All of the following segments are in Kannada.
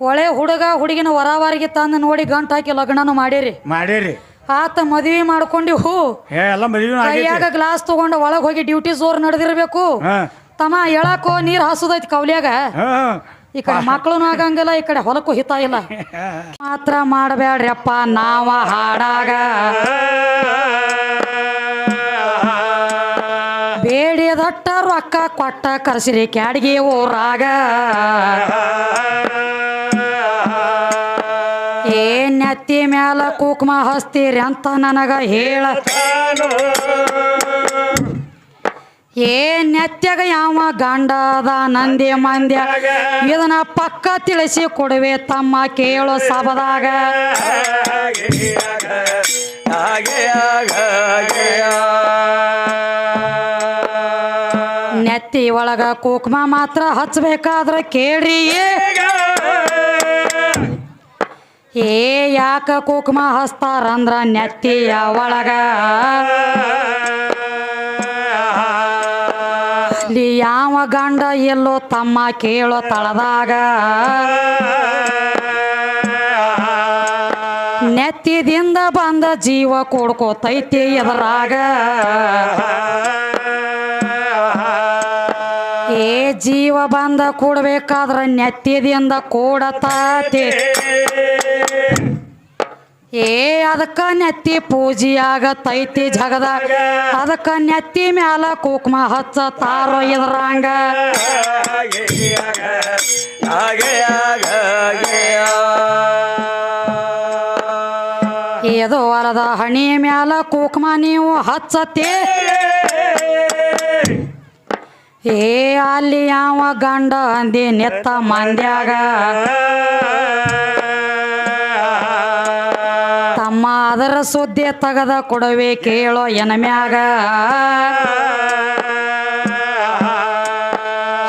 ಒಳ್ಳೆ ಹುಡುಗ ಹುಡುಗಿನ ವರಾವಾರಿಗೆ ತಂದು ನೋಡಿ ಗಂಟು ಹಾಕಿ ಲಗ್ನನು ಮಾಡಿರಿ. ಮಾಡೀರಿ. ಆತ ಮದುವೆ ಮಾಡ್ಕೊಂಡಿ ಹೂ ಏ ಎಲ್ಲ ಮದುವೆ ಕೈಯಾಗ ಗ್ಲಾಸ್ ತಗೊಂಡು ಒಳಗೆ ಹೋಗಿ ಡ್ಯೂಟಿ ಜೋರ್ ನಡೆದಿರ್ಬೇಕು. ತಮ್ಮ ಎಳಕೋ ನೀರ್ ಹಾಸುದೈತಿ ಕವಲಿಯಾಗ. ಈ ಕಡೆ ಮಕ್ಕಳು ಆಗಂಗಿಲ್ಲ ಈ ಕಡೆ ಹೊಲಕ್ಕೂ ಹಿತ ಇಲ್ಲ. ಮಾತ್ರ ಮಾಡಬೇಡ್ರಪ್ಪ ನಾವ ಹಾಡಾಗ. ಬೇಡಿದಟ್ಟ ರೊಕ್ಕ ಕೊಟ್ಟ ಕರ್ಸಿರಿ ಕ್ಯಾಡ್ಗಿ ಊರಾಗ. ನೆತ್ತಿ ಮ್ಯಾಲ ಕುಕ್ಮ ಹಸ್ತೀರಿ ಅಂತ ನನಗ ಹೇಳ. ಏ ನೆತ್ಯಾಗ ಯಾವ ಗಂಡ ಅದ ನಂದಿ ಮಂದ್ಯ? ಇದನ್ನ ಪಕ್ಕ ತಿಳಿಸಿ ಕೊಡುವೆ ತಮ್ಮ ಕೇಳೋ ಸಬದಾಗ ನೆತ್ತಿ ಒಳಗ ಕುಕ್ಮ ಮಾತ್ರ ಹಚ್ಚಬೇಕಾದ್ರೆ ಕೇಳ್ರಿ. ಏ ಯಾಕ ಕುಕುಮ ಹಚ್ತಾರಂದ್ರ ನೆತ್ತಿಯ ಒಳಗ? ಯಾವ ಗಂಡ ಎಲ್ಲೋ ತಮ್ಮ ಕೇಳೋ ತಳದಾಗ. ನೆತ್ತಿದಿಂದ ಬಂದ ಜೀವ ಕೊಡ್ಕೋತೈತಿ ಎದರಾಗ? ಏ ಜೀವ ಬಂದ ಕೂಡಬೇಕಾದ್ರ ನೆತ್ತಿದಿಂದ ಕೂಡತಾತಿ. ಏ ಅದಕ್ಕ ನೆತ್ತಿ ಪೂಜೆ ಆಗತೈತಿ ಜಗದ ಅದಕ್ಕ ನೆತ್ತಿ ಮ್ಯಾಲ ಕುಕ್ಮ ಹಚ್ಚ ತಾರೋ ಇದ್ರಂಗ. ಏದೋ ಹೊಲದ ಹಣಿ ಮ್ಯಾಲ ಕುಕ್ಮ ನೀವು ಹಚ್ಚತಿ. ಏ ಅಲ್ಲಿ ಯಾವ ಗಂಡ ಅಂದಿ ನೆತ್ತ ಮಂದ್ಯಾಗ? ತಮ್ಮ ಅದರ ಸುದ್ದಿ ತಗದ ಕೊಡವೆ ಕೇಳೋ ಎನಮ್ಯಾಗ.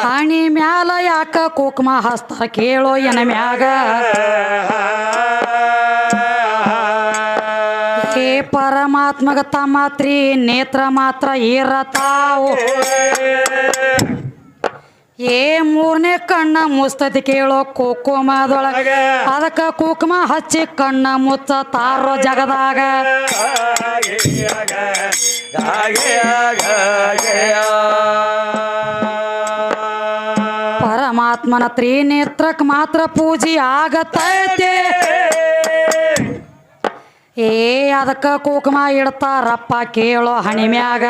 ಹಣಿ ಮ್ಯಾಲ ಯಾಕ ಕುಕ್ಮ ಹಸ್ತ ಕೇಳೋ ಎನಮ್ಯಾಗ. ಪರಮಾತ್ಮಗ ಮಾತ್ರಿ ನೇತ್ರ ಮಾತ್ರ ಇರತಾವು. ಏ ಮೂರನೇ ಕಣ್ಣ ಮುಸ್ತತಿ ಕೇಳೋ ಕುಕುಮದೊಳಗ. ಅದಕ್ಕ ಕುಕುಮ ಹಚ್ಚಿ ಕಣ್ಣ ಮುಚ್ಚ ತಾರೋ ಜಗದಾಗ. ಪರಮಾತ್ಮನ ತ್ರಿನೇತ್ರಕ್ ಮಾತ್ರ ಪೂಜೆ ಆಗತೈತೆ. ಏ, ಅದಕ್ಕ ಕೂಕುಮ ಇಡ್ತಾರಪ್ಪ ಕೇಳೋ ಹಣಿಮ್ಯಾಗ.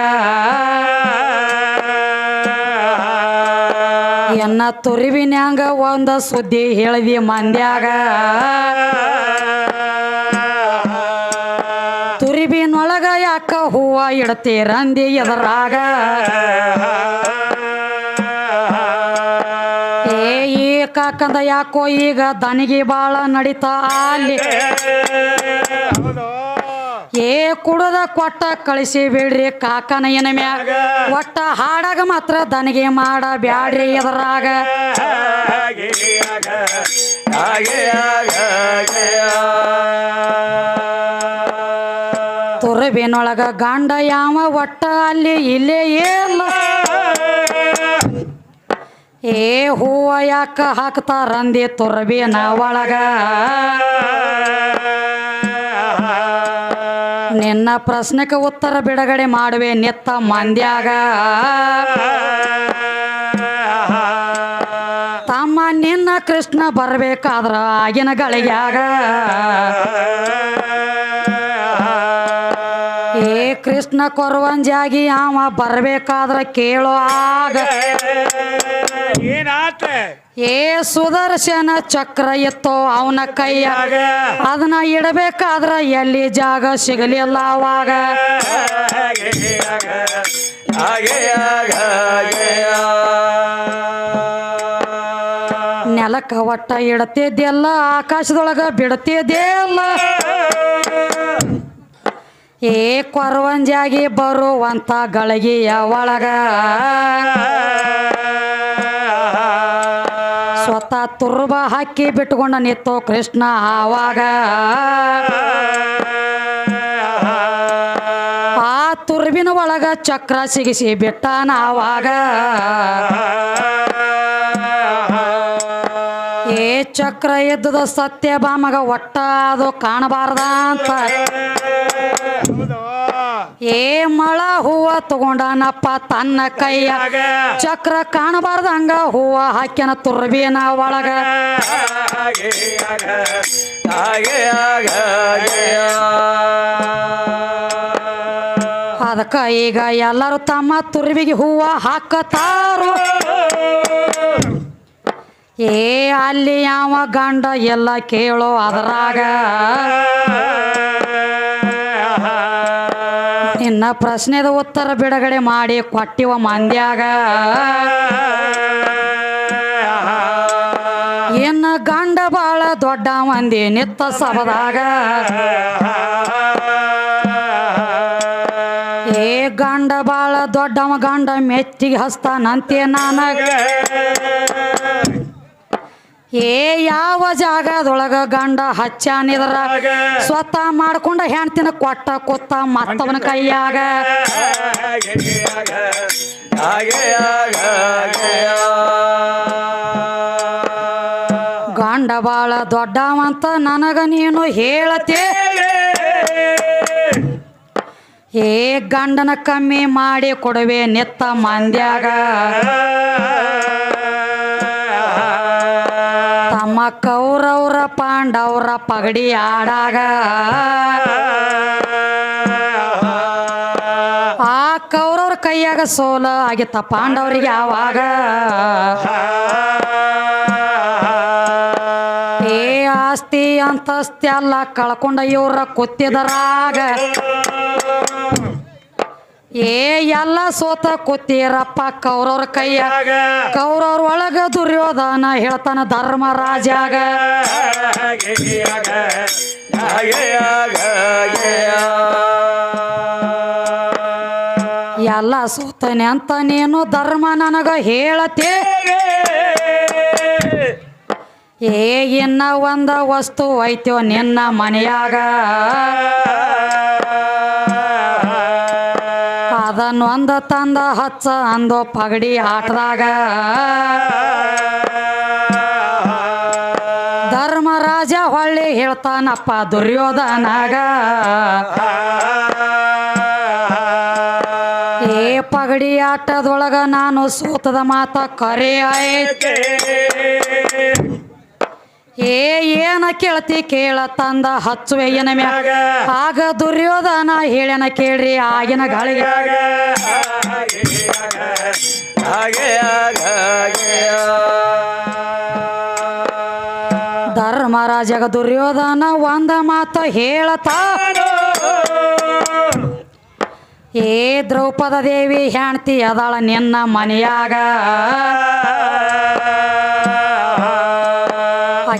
ಎನ್ನ ತುರಿವಿನ್ಯಾಂಗ ಒಂದ ಸುದ್ದಿ ಹೇಳಿದಿ ಮಂದ್ಯಾಗ. ತುರಿಬಿನೊಳಗ ಯಾಕ ಹೂವ ಇಡ್ತೀರಂದಿ ಎದರಾಗ? ಕಾಕಂದ ಯಾಕೋ ಈಗ ದನಿಗೆ ಬಾಳ ನಡೀತಾ ಅಲ್ಲಿ. ಏ ಕುಡದ ಕೊಟ್ಟ ಕಳಿಸಿ ಬಿಡ್ರಿ ಕಾಕನ ಏನ ಮ್ಯಾಗ ಒಟ್ಟ ಹಾಡಾಗ ಮಾತ್ರ ದನಿಗೆ ಮಾಡ ಬ್ಯಾಡ್ರಿ ಎದರಾಗ. ತುರಬಿನೊಳಗ ಗಂಡ ಯಾವ ಒಟ್ಟ ಅಲ್ಲಿ ಇಲ್ಲೇ ಇಲ್ಲ. ಏ ಹೂವ ಯಾಕ ಹಾಕ್ತಾರಂದಿ ತುರಬಿನ ಒಳಗ. ನಿನ್ನ ಪ್ರಶ್ನೆಗೆ ಉತ್ತರ ಬಿಡುಗಡೆ ಮಾಡುವೆ ನೆತ್ತ ಮಂದ್ಯಾಗ. ತಮ್ಮ ನಿನ್ನ ಕೃಷ್ಣ ಬರ್ಬೇಕಾದ್ರ ಆಗಿನ ಗಳಿಗ್ಯಾಗ. ಏ ಕೃಷ್ಣ ಕೊರವಂಜಾಗಿ ಅವ ಬರ್ಬೇಕಾದ್ರ ಕೇಳೋ ಆಗ. ಏನಾತ ಏ ಸುದರ್ಶನ ಚಕ್ರ ಇತ್ತು ಅವನ ಕೈಯಾಗ ಅದನ್ನ ಇಡಬೇಕಾದ್ರ ಎಲ್ಲಿ ಜಾಗ ಸಿಗಲಿಲ್ಲ ಅವಾಗ. ನೆಲಕ್ಕ ಒಟ್ಟ ಇಡತಿದ್ದೆಲ್ಲ ಆಕಾಶದೊಳಗ ಬಿಡ್ತಿದ್ದೆಲ್ಲ ಏ ಕೊರವಂಜಾಗಿ ಬರುವಂತ ಗಳಿಗೆಯ ಒಳಗ. ತುರ್ಬ ಹಾಕಿ ಬಿಟ್ಕೊಂಡ ನಿತ್ತು ಕೃಷ್ಣ ಆವಾಗ. ಆ ತುರ್ಬಿನ ಒಳಗ ಚಕ್ರ ಸಿಗಿಸಿ ಬಿಟ್ಟಾನ ಆವಾಗ. ಏ ಚಕ್ರ ಇದ್ದದ ಸತ್ಯ ಬಾಮಗ ಒಟ್ಟ ಅದು ಕಾಣಬಾರ್ದ ಅಂತ ಏ ಮಳ ಹೂವ ತಗೊಂಡನಪ್ಪ ತನ್ನ ಕೈಯ. ಚಕ್ರ ಕಾಣಬಾರ್ದಂಗ ಹೂವ ಹಾಕ್ಯನ ತುರ್ಬಿನ ಒಳಗ. ಹಾಗೆ ಹಾಗೆ. ಅದಕ್ಕ ಈಗ ಎಲ್ಲರೂ ತಮ್ಮ ತುರ್ಬಿಗೆ ಹೂವ ಹಾಕತಾರು. ಏ, ಅಲ್ಲಿ ಯಾವ ಗಂಡ ಎಲ್ಲ ಕೇಳೋ ಅದರಾಗ? ಇನ್ನ ಪ್ರಶ್ನೆದ ಉತ್ತರ ಬಿಡುಗಡೆ ಮಾಡಿ ಕೊಟ್ಟಿವ ಮಂದ್ಯಾಗ. ಇನ್ನ ಗಂಡ ಬಾಳ ದೊಡ್ಡ ಮಂದಿ ನಿತ್ತ ಸಬದಾಗ ಏ, ಗಂಡ ಬಾಳ ದೊಡ್ಡವ ಗಂಡ ಮೆಚ್ಚಿಗೆ ಹಸ್ತಾನಂತೆ ನನಗ. ಏ ಯಾವ ಜಾಗದೊಳಗ ಗಂಡ ಹಚ್ಚಾನಿದ್ರ ಸ್ವತಃ ಮಾಡ್ಕೊಂಡ ಹೆಣ್ತಿನ ಕೊಟ್ಟ ಕೊತ್ತ ಮತ್ತವನ ಕೈಯಾಗ. ಗಂಡ ಬಾಳ ದೊಡ್ಡವಂತ ನನಗ ನೀನು ಹೇಳತೆ. ಏ ಗಂಡನ ಕಮ್ಮಿ ಮಾಡಿ ಕೊಡುವೆ ನೆತ್ತ ಮಂದ್ಯಾಗ. ಕೌರವ್ರ ಪಾಂಡವ್ರ ಪಗಡಿ ಆಡಾಗ ಆ ಕೌರವ್ರ ಕೈಯಾಗ ಸೋಲ ಆಗಿತ್ತ ಪಾಂಡವರಿಗೆ ಆವಾಗ. ಏ ಆಸ್ತಿ ಅಂತಸ್ತಿ ಅಲ್ಲ ಕಳ್ಕೊಂಡ ಇವ್ರ ಕುತ್ತಿದರಾಗ. ಏ ಎಲ್ಲ ಸೋತ ಕೂತೀರಪ್ಪ ಕೌರವ್ರ ಕೈಯ. ಕೌರವ್ರ ಒಳಗ ದುರ್ಯೋಧನ ಹೇಳ್ತಾನ ಧರ್ಮ ರಾಜಾಗ. ಎಲ್ಲ ಸೋತನೆ ಅಂತ ನೀನು ಧರ್ಮ ನನಗ ಹೇಳತಿ. ಏ ಇನ್ನ ಒಂದ ವಸ್ತು ಐತ್ಯೋ ನಿನ್ನ ಮನೆಯಾಗ. ಅದನ್ನೊಂದ ತಂದ ಹಚ್ಚ ಅಂದೋ ಪಗಡಿ ಆಟದಾಗ ಧರ್ಮರಾಜ ಹೊಳ್ಳಿ ಹೇಳ್ತಾನಪ್ಪ ದುರ್ಯೋಧನಾಗ. ಏ ಪಗಡಿ ಆಟದೊಳಗ ನಾನು ಸೋತದ ಮಾತ ಕರೆ ಐತೆ ಏ ಏನ ಕೇಳತಿ ಕೇಳ ತಂದ ಹಚ್ಚುವೆ ಏನ ಮ್ಯಾಗ ಆಗ. ದುರ್ಯೋಧನ ಹೇಳನ ಕೇಳ್ರಿ ಆಗಿನ ಗಾಳಿಗೆ. ಧರ್ಮರಾಜಗ ದುರ್ಯೋಧನ ಒಂದ ಮಾತ ಹೇಳತ. ಏ ದ್ರೌಪದ ದೇವಿ ಹೆಣ್ತಿ ಅದಾಳ ನಿನ್ನ ಮನೆಯಾಗ.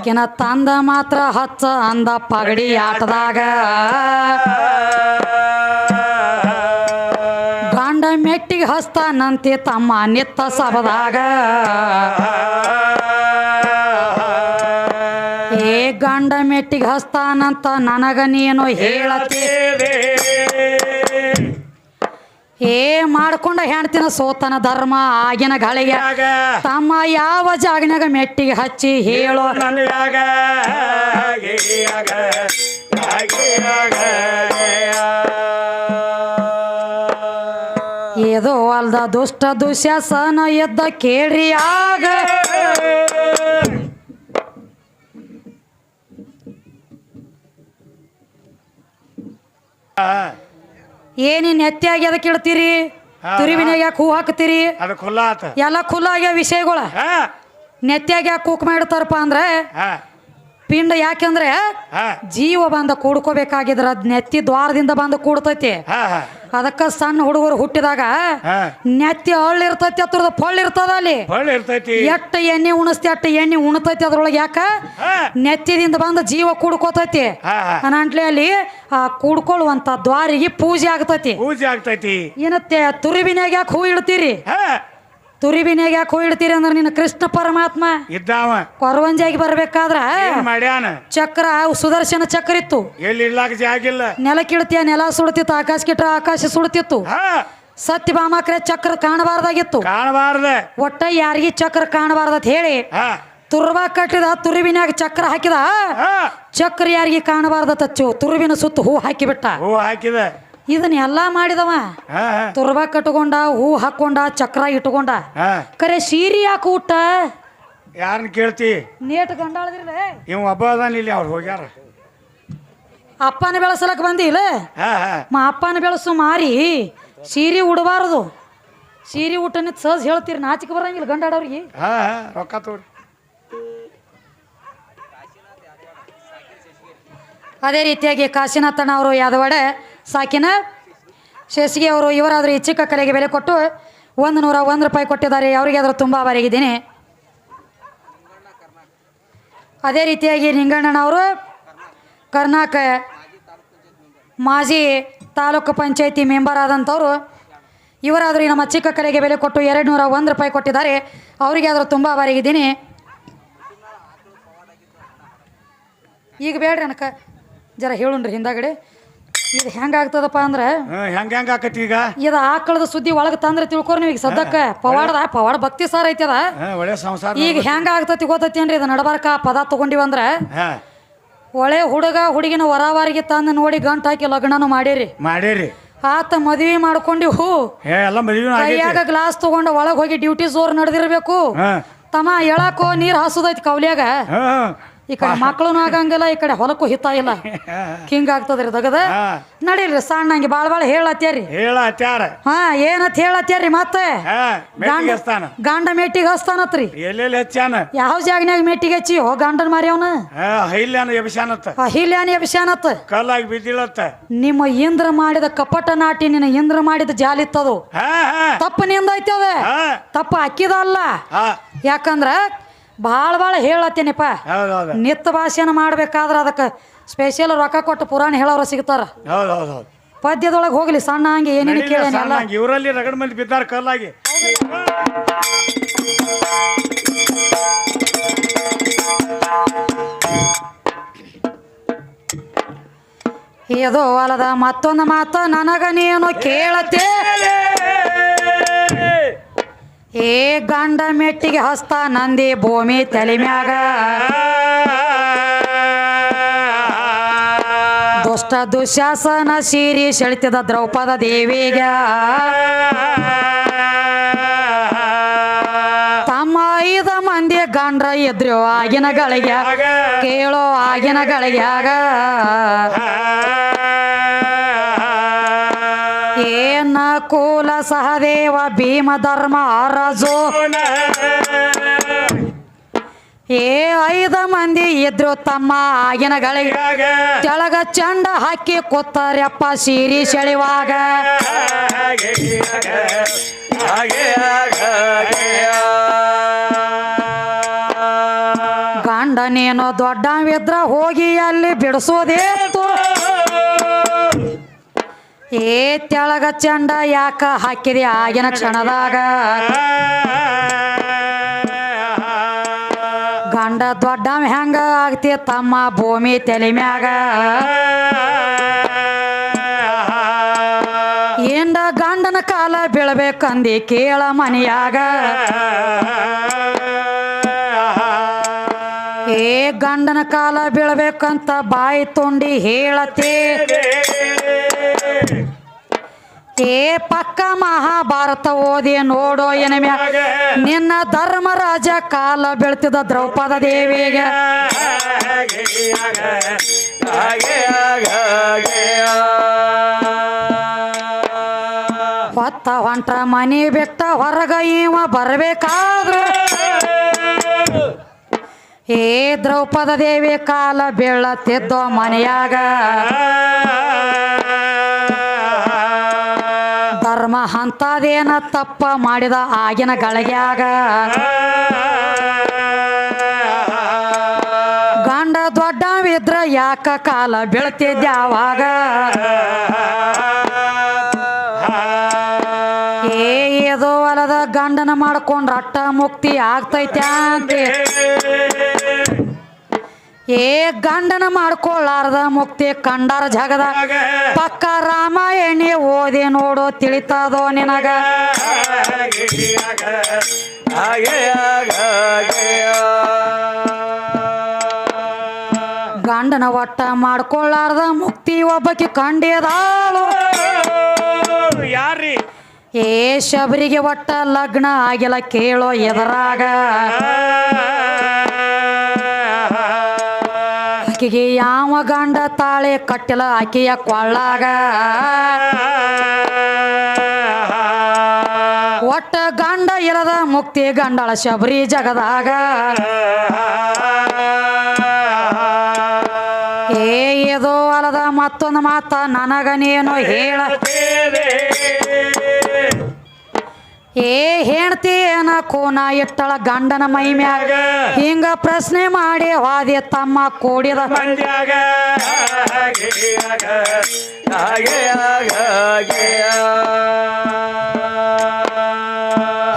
ಆಕಿನ ತಂದ ಮಾತ್ರ ಹಚ್ಚ ಅಂದ ಪಗಡಿ ಆಟದಾಗ. ಗಂಡ ಮೆಟ್ಟಿಗೆ ಹಸ್ತಾನಂತೆ ತಮ್ಮ ನಿತ್ತ ಸಬದಾಗ ಏ ಗಂಡ ಮೆಟ್ಟಿಗೆ ಹಸ್ತಾನಂತ ನನಗ ನೀನು ಹೇಳತಿ ಏ ಮಾಡ್ಕೊಂಡ ಹೆಣ್ತಿನ ಸೋತನ ಧರ್ಮ ಆಗಿನ ಗಳಿಗೆ ತಮ್ಮ ಯಾವ ಜಾಗನಾಗ ಮೆಟ್ಟಿಗೆ ಹಚ್ಚಿ ಹೇಳೋ ಇದು. ಏದೋ ಅಲ್ದ ದುಷ್ಟ ದುಶ್ಯಾಸನ ಎದ್ದ ಕೇಳ್ರಿ ಆಗ. ಏನಿ ಹೆತ್ತಿಯಾಗಿ ಅದಕ್ಕೆ ಇಡ್ತೀರಿ ತುರಿವಿನಾಗ ಯಾಕೆ ಹೂ ಹಾಕ್ತೀರಿ? ಅದು ಖುಲ್ಲ ಆತ. ಎಲ್ಲ ಖುಲ್ಲ ಆಗ್ಯಾವ ವಿಷಯಗಳ? ನೆತ್ತಿಯಾಗ ಯಾಕೆ ಕೂಕ್ ಮಾಡ್ತಾರಪ್ಪ ಅಂದ್ರೆ? ಪಿಂಡ ಯಾಕೆಂದ್ರೆ ಜೀವ ಬಂದ ಕೂಡ್ಕೋಬೇಕಾಗಿದ್ರ ಅದ್ ನೆತ್ತಿ ದ್ವಾರದಿಂದ ಬಂದು ಕೂಡ್ತೈತಿ. ಅದಕ್ಕ ಸಣ್ಣ ಹುಡುಗರು ಹುಟ್ಟಿದಾಗ ನೆತ್ತಿ ಹಳ್ಳಿರ್ತೈತಿ ಅದ್ರದ ಇರ್ತದ ಅಲ್ಲಿ. ಎಟ್ಟ ಎಣ್ಣೆ ಉಣಿಸ್ತಿ ಅಟ್ಟ ಎಣ್ಣೆ ಉಣ್ತೈತಿ ಅದ್ರೊಳಗೆ ಯಾಕ? ನೆತ್ತಿದಿಂದ ಬಂದ ಜೀವ ಕೂಡ್ಕೋತೈತಿ. ಅನಂಟ್ಲೆ ಅಲ್ಲಿ ಆ ಕೂಡ್ಕೊಳ್ಳುವಂತ ದ್ವಾರಿಗೆ ಪೂಜೆ ಆಗ್ತೈತಿ. ಪೂಜೆ ಆಗ್ತೈತಿ. ಏನತ್ತೆ ತುರುಬಿನಾಗ ಯಾಕೆ ಹೂ ಇಡ್ತೀರಿ? ತುರಿಬಿನ್ಯಾಗ ಯಾಕೆ ಹೋಗಿಡ್ತೀರಿ ಇಡ್ತೀರಿ ಅಂದ್ರೆ ನಿನ್ನ ಕೃಷ್ಣ ಪರಮಾತ್ಮ? ಇದ್ದಾವ. ಕೊರವಂಜಾಗಿ ಬರ್ಬೇಕಾದ್ರ ಮಾಡ್ಯಾನ? ಚಕ್ರ ಸುದರ್ಶನ ಚಕ್ರ ಇತ್ತು ಎಲ್ಲಿ ಇಡ್ಲಾಕ ಜಾಗಿಲ್ಲ ನೆಲಕ್ಕಿಡ್ತೀಯ ನೆಲ ಸುಡ್ತಿತ್ತು ಆಕಾಶ ಕಿಟ್ರ ಆಕಾಶ ಸುಡ್ತಿತ್ತು. ಸತ್ಯಭಾಮಕ್ರೆ ಸತ್ಯ ಬಾಮಾಕ್ರ ಚಕ್ರ ಕಾಣಬಾರ್ದಾಗಿತ್ತು. ಕಾಣಬಾರ್ದ. ಒಟ್ಟ ಯಾರಿಗೆ ಚಕ್ರ ಕಾಣಬಾರ್ದತ್ ಹೇಳಿ ತುರ್ಬ ಕಟ್ಟಿದ ತುರುವಿನಾಗ ಚಕ್ರ ಹಾಕಿದ ಚಕ್ರ ಯಾರಿಗೆ ಕಾಣಬಾರ್ದ ತಚ್ಚು? ತುರುವಿನ ಸುತ್ತ ಹೂ ಹಾಕಿಬಿಟ್ಟ. ಹೂ ಹಾಕಿದ. ಇದನ್ನ ಎಲ್ಲಾ ಮಾಡಿದವ. ತುರ್ಬ ಕಟ್ಕೊಂಡ ಹೂ ಹಾಕೊಂಡ ಚಕ್ರ ಇಟ್ಕೊಂಡ. ಕರೆ ಸೀರಿ ಯಾಕೆ ಊಟ? ಯಾರನ್ನ ಕೇಳ್ತಿ? ನೇಟ್ ಗಂಡಾಳದ್ರಿ ಇವ್ ಒಬ್ಬ ಅದಾನ ಇಲ್ಲಿ ಅವ್ರು ಹೋಗ್ಯಾರ. ಅಪ್ಪನ ಬೆಳೆಸಲಕ್ ಬಂದಿಲ್ಲ? ಮಾ ಅಪ್ಪನ ಬೆಳೆಸು ಮಾರಿ ಸೀರೆ ಉಡಬಾರದು. ಸೀರೆ ಊಟನ ಸಹಜ ಹೇಳ್ತೀರಿ ನಾಚಿಕೆ ಬರಂಗಿಲ್ಲ ಗಂಡಾಡವ್ರಿಗೆ ಹಾ ರೊಕ್ಕ ತೋರಿ ಅದೇ ರೀತಿಯಾಗಿ ಕಾಶಿನಾಥಣ್ಣ ಅವರು ಯಾದವಾಡೆ ಸಾಕಿನ ಶೇಷಿಗೆ ಅವರು ಇವರಾದರೂ ಈ ಚಿಕ್ಕ ಕಲೆಗೆ ಬೆಲೆ ಕೊಟ್ಟು ಒಂದು ನೂರ ಒಂದು ರೂಪಾಯಿ ಕೊಟ್ಟಿದ್ದಾರೆ. ಅವರಿಗೆ ಅದರ ತುಂಬ ಆಭಾರಿಗಿದ್ದೀನಿ ಅದೇ ರೀತಿಯಾಗಿ ನಿಂಗಣ್ಣನವರು ಕರ್ನಾಟಕ ಕರ್ನಾಕ ಮಾಜಿ ತಾಲೂಕು ಪಂಚಾಯತಿ ಮೆಂಬರ್ ಆದಂಥವರು ಇವರಾದರೂ ನಮ್ಮ ಚಿಕ್ಕ ಕಲೆಗೆ ಬೆಲೆ ಕೊಟ್ಟು ಎರಡು ನೂರ ಒಂದು ರೂಪಾಯಿ ಕೊಟ್ಟಿದ್ದಾರೆ. ಅವರಿಗೆ ಅದರ ತುಂಬ ಆಭಾರಿಗಿದ್ದೀನಿ ಈಗ ಬೇಡ್ರಿ ಅನಕ, ಜರ ಹೇಳುಣ್ರಿ ಹಿಂದಾಗಡೆ. ಇದು ಹೆಂಗಾಗ್ತದಪ್ಪ ಅಂದ್ರೆ ಹೆಂಗ ಹೆಂಗ ಆಕತಿ ಈಗ? ಇದು ಆಕಳದ ಸುದ್ದಿ ಒಳಗೆ ತಂದ್ರೆ ತಿಳ್ಕೊರಿ ನೀವು ಈಗ ಸದ್ಯಕ್ಕೆ ಪವಾಡದ ಪವಾಡ ಭಕ್ತಿ ಸಾರ್ ಐತಿ ಅದ. ಹಾ ಒಳ್ಳೆ ಸಂಸಾರ ಈಗ ಹೆಂಗ ಆಗ್ತತಿ ಗೊತ್ತೈತೇನ್ರಿ? ಇದು ನಡಬಾರಕ ಪದ ತಗೊಂಡಿವ ಅಂದ್ರೆ ಒಳ್ಳೆ ಹುಡುಗ ಹುಡುಗಿನ ವರಾವಾರಿಗೆ ತಂದು ನೋಡಿ ಗಂಟು ಹಾಕಿ ಲಗ್ನನು ಮಾಡೀರಿ. ಮಾಡೀರಿ. ಆತ ಮದ್ವಿ ಮಾಡ್ಕೊಂಡಿವು ಏ ಎಲ್ಲ ಮದುವೆ ಆಗೈತಿ. ಕೈಯಾಗ ಗ್ಲಾಸ್ ತಗೊಂಡು ಒಳಗೆ ಹೋಗಿ ಡ್ಯೂಟಿ ಜೋರ್ ನಡೆದಿರ್ಬೇಕು. ಹಾ. ತಮ್ಮ ಎಳಾಕೋ ನೀರು ಹಾಸುದೈತಿ ಕೌಲಿಯಾಗ. ಹಾ. ಈ ಕಡೆ ಮಕ್ಕಳು ಆಗಂಗಿಲ್ಲ ಈ ಕಡೆ ಹೊಲಕ್ಕೂ ಹಿತ ಇಲ್ಲ. ಹಾ. ಹಿಂಗ ಆಗ್ತದ್ರಿ ದಗದ? ನಡೀರಿ ಸಣ್ಣಂಗೆ ಬಾಳ್ ಬಾಳ ಹೇಳತ್ತೇರಿ. ಹೇಳತ್ಯಾರ. ಹಾ ಏನತ್ ಹೇಳತ್ತೇರಿ ಮತ್ತೆ? ಗಾಂಡ ಮೆಟ್ಟಿಗೆ ಹಸ್ತಾನತ್ರಿ ಎಲ್ಲೆಲ್ಲಿ ಹಚ್ಚಾನ ಯಾವ ಜಾಗನ್ಯಾಗ ಮೆಟ್ಟಿಗೆ ಹಚ್ಚಿ? ಹೋ ಗಾಂಡನ್ ಮಾರ್ಯವನ ಅಹಿಲ್ಯಾನ ಅಭಿಷಾನತ್ ಕಲ್ಲಾಗಿ ಬಿದ್ದಿಳತ್ತ. ನಿಮ್ಮ ಇಂದ್ರ ಮಾಡಿದ ಕಪಟ ನಾಟಿ ನಿನ್ನ ಇಂದ್ರ ಮಾಡಿದ ಜಾಲಿತ್ತದು ತಪ್ಪು ನಿಂದೈತಿ ಅದ ತಪ್ಪ ಅಕ್ಕಿದಲ್ಲ. ಹಾ. ಯಾಕಂದ್ರ ಭಾಳ ಭಾಳ ಹೇಳತ್ತೀನಿಪ್ಪ. ನಿತ್ ನಿತ್ಯ ಭಾಷೆನ ಮಾಡ್ಬೇಕಾದ್ರೆ ಅದಕ್ಕೆ ಸ್ಪೆಷಲ್ ರೊಕ್ಕ ಕೊಟ್ಟು ಪುರಾಣ ಹೇಳೋರು ಸಿಗ್ತಾರ. ಪದ್ಯದೊಳಗೆ ಹೋಗ್ಲಿ ಸಣ್ಣ ಹಂಗೆ ಏನೇನು ಕೇಳಿ ಎಲ್ಲ. ಇವರಲ್ಲಿ ರಗಡ್ ಮಂದಿ ಬಿದ್ದಾರ ಕಲ್ಲಾಗಿ. ಇದು ಅಲ್ಲದ ಮತ್ತೊಂದು ಮಾತು ನನಗ ನೀನು ಕೇಳತ್ತೆ. ಏ ಗಂಡ ಮೆಟ್ಟಿಗೆ ಹಸ್ತ ನಂದಿ ಭೂಮಿ ತಲೆ ಮ್ಯಾಗ. ದುಷ್ಟ ದುಶಾಸನ ಸೀರಿ ಸೆಳಿತಿದ ದ್ರೌಪದ ದೇವಿಗ. ತಮ್ಮ ಐದ ಮಂದಿ ಗಂಡ್ರ ಇದ್ರು ಆಗಿನ ಗಳಿಗ್ಯಾಗ ಕೇಳೋ ಆಗಿನ ಗಳಿಗ್ಯಾಗ. ಕೂಲ ಸಹದೇವ ಭೀಮ ಧರ್ಮ ಅರಸು. ಏ ಐದ ಮಂದಿ ಇದ್ರು ತಮ್ಮ ಆಗಿನ ಗಳಿಗೆ ಕೆಳಗ ಚಂಡ ಹಾಕಿ ಕೂತಾರ್ಯಪ್ಪ ಸೀರಿ ಸೆಳಿವಾಗ ಗಂಡನೇನೋ ದೊಡ್ಡವಿದ್ರ ಹೋಗಿ ಅಲ್ಲಿ ಬಿಡಿಸೋದೇತು ಏ ತೆಳಗ ಚಂಡ ಯಾಕ ಹಾಕಿದೆ ಆಗಿನ ಕ್ಷಣದಾಗ? ಗಂಡ ದೊಡ್ಡ ಹೆಂಗ ಆಗ್ತಿ ತಮ್ಮ ಭೂಮಿ ತಲೆ ಮ್ಯಾಗ? ಏಂಡ ಗಂಡನ ಕಾಲ ಬೀಳ್ಬೇಕಂದಿ ಕೇಳ ಮನೆಯಾಗ? ಏ ಗಂಡನ ಕಾಲ ಬೀಳ್ಬೇಕಂತ ಬಾಯಿ ತೊಂಡಿ ಹೇಳತಿ ಏ ಪಕ್ಕ ಮಹಾಭಾರತ ಓದಿ ನೋಡೋ ಎನಮ್ಯ ನಿನ್ನ ಧರ್ಮರಾಜ ಕಾಲ ಬೆಳ್ತಿದ ದ್ರೌಪದ ದೇವಿಗೆ. ಹೊತ್ತ ಹೊಂಟ ಮನಿ ಬಿಟ್ಟ ಹೊರಗ ಇವ ಬರ್ಬೇಕಾದ್ರ. ಏ ದ್ರೌಪದ ದೇವಿ ಕಾಲ ಬೀಳತ್ತಿದ್ದೋ ಮನೆಯಾಗ. ಅಂತದೇನ ತಪ್ಪ ಮಾಡಿದ ಆಗಿನ ಗಳಿಗ್ಯಾಗ? ಗಂಡ ದೊಡ್ಡವಿದ್ರ ಯಾಕ ಕಾಲ ಬೀಳ್ತಿದ್ಯಾವಾಗ? ಏ ಇದು ಹೊಲದ ಗಂಡನ ಮಾಡ್ಕೊಂಡ್ರ ಅಟ್ಟ ಮುಕ್ತಿ ಆಗ್ತೈತೆ ಅಂತೆ ಏ ಗಂಡನ ಮಾಡ್ಕೊಳ್ಳಾರ್ದ ಮುಕ್ತಿ ಕಂಡಾರ ಜಗದ. ಪಕ್ಕ ರಾಮಾಯಣಿ ಓದಿ ನೋಡು ತಿಳಿತದೋ ನಿನಗ. ಗಂಡನ ಒಟ್ಟ ಮಾಡ್ಕೊಳ್ಳಾರ್ದ ಮುಕ್ತಿ ಒಬ್ಬಕ್ಕೆ ಕಂಡಿದಾಳು. ಯಾರ್ರಿ? ಏ ಶಬರಿಗೆ ಒಟ್ಟ ಲಗ್ನ ಆಗಿಲ್ಲ ಕೇಳೋ ಎದರಾಗ. ಆಕೆಗೆ ಯಾವ ಗಂಡ ತಾಳೆ ಕಟ್ಟಿಲ ಆಕೆಯ ಕೊಳ್ಳಾಗ? ಒಟ್ಟ ಗಂಡ ಇರದ ಮುಕ್ತಿ ಗಂಡಳ ಶಬರಿ ಜಗದಾಗ. ಏ ಇದು ಅಲದ ಮತ್ತೊಂದು ಮಾತ ನನಗ ನೀನು ಹೇಳ. ಏ ಹೆಣ್ತಿ ಏನ ಕೋನ ಇಟ್ಟಳ ಗಂಡನ ಮೈ ಮ್ಯಾಗ. ಹಿಂಗ ಪ್ರಶ್ನೆ ಮಾಡಿ ಹಾದಿ ತಮ್ಮ ಕೂಡಿದ. ಹೇಳ್ತಿ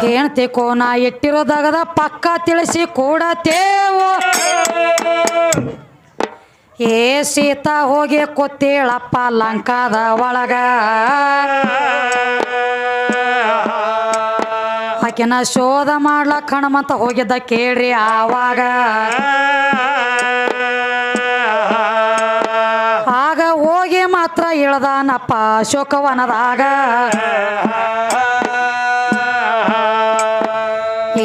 ಹೆಣ್ತಿ ಕೋನ ಇಟ್ಟಿರೋದಾಗದ ಪಕ್ಕ ತಿಳಿಸಿ ಕೂಡತೇವು. ಏ ಸೀತಾ ಹೋಗಿ ಕೊತ್ತೇಳಪ್ಪ ಲಂಕಾದ ಒಳಗ. ಆಕಿನ ಶೋಧ ಮಾಡ್ಲಕ್ಕ ಹಣಮಂತ ಹೋಗಿದ್ದ ಕೇಳ್ರಿ ಆವಾಗ. ಆಗ ಹೋಗಿ ಮಾತ್ರ ಇಳ್ದಾನಪ್ಪ ಅಶೋಕವನದಾಗ.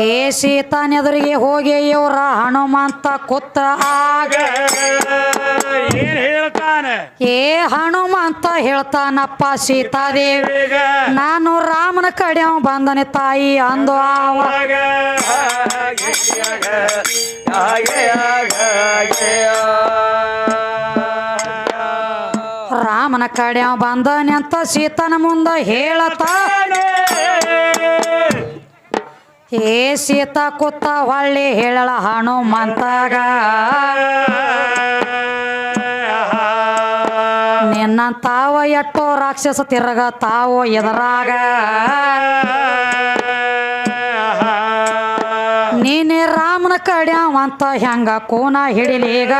ಏ ಸೀತಾನೆದುರಿಗೆ ಹೋಗಿ ಇವ್ರ ಹನುಮಂತ ಕೊತ್ತ ಆಗ. ಏನ್ ಹೇಳ್ತಾನೆ? ಏ ಹನುಮಂತ ಹೇಳ್ತಾನಪ್ಪ ಸೀತಾದೇವಿ. ನಾನು ರಾಮನ ಕಡೆ ಬಂದನೆ ತಾಯಿ ಅಂದು ಆವ ರಾಮನ ಕಡೆ ಬಂದನೆ ಅಂತ ಸೀತನ ಮುಂದ ಹೇಳತಾ ಏ ಸೀತಾ ಕೂತ ಹೊಳ್ಳಿ ಹೇಳಳ ಹನುಮಂತಾಗ. ನಿನ್ನ ತಾವ ಎಟ್ಟೋ ರಾಕ್ಷಸ ತಿರಗ ತಾವು ಎದರಾಗ. ನೀನೇ ರಾಮನ ಕಡ್ಯಾವಂತ ಹೆಂಗ ಕೋನ ಹಿಡಿಲೀಗ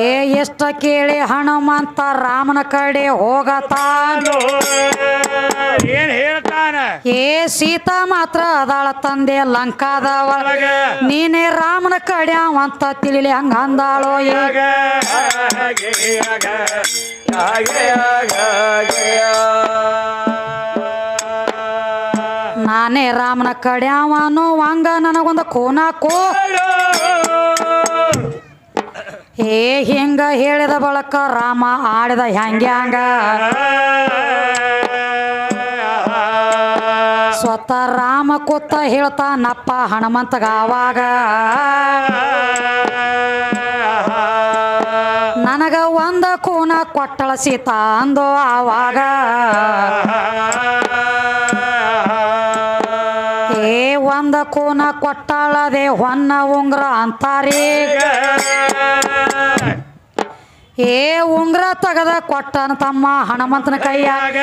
ಏ, ಎಷ್ಟ ಕೇಳಿ ಹಣಮಂತ ರಾಮನ ಕಡೆ ಹೋಗತಾನ. ಏನ್ ಹೇಳ್ತಾನೆ ಏ ಸೀತಾ ಮಾತ್ರ ಅದಾಳ ತಂದೆ ಲಂಕಾದ ಒಳಗ ನೀನೇ ರಾಮನ ಕಡ್ಯಾವಂತ ತಿಳಿಲಿ ಹಂಗ ಅಂದಾಳೋ ನಾನೇ ರಾಮನ ಕಡ್ಯಾವನು ಹಂಗ ನನಗೊಂದು ಕೋನಾಕೋ. ಏ ಹಿಂಗ ಹೇಳಿದ ಬಳಕ ರಾಮ ಆಡಿದ ಹ್ಯಾಂಗ ಸ್ವತಃ ರಾಮ ಕೂತ ಹೇಳ್ತಾನಪ್ಪ ಹನುಮಂತಗ ಆವಾಗ ನನಗ ಒಂದ ಕೂನ ಕೊಟ್ಟಳ ಸೀತಾ ಅಂದೋ ಆವಾಗ. ಏ, ಒಂದ ಕೂನ ಕೊಟ್ಟಳದೆ ಹೊನ್ನ ಉಂಗ್ರ ಅಂತಾರೀ. ಏ ಉಂಗ್ರ ತಗದ ಕೊಟ್ಟನ ತಮ್ಮ ಹನುಮಂತನ ಕೈಯಾಗ.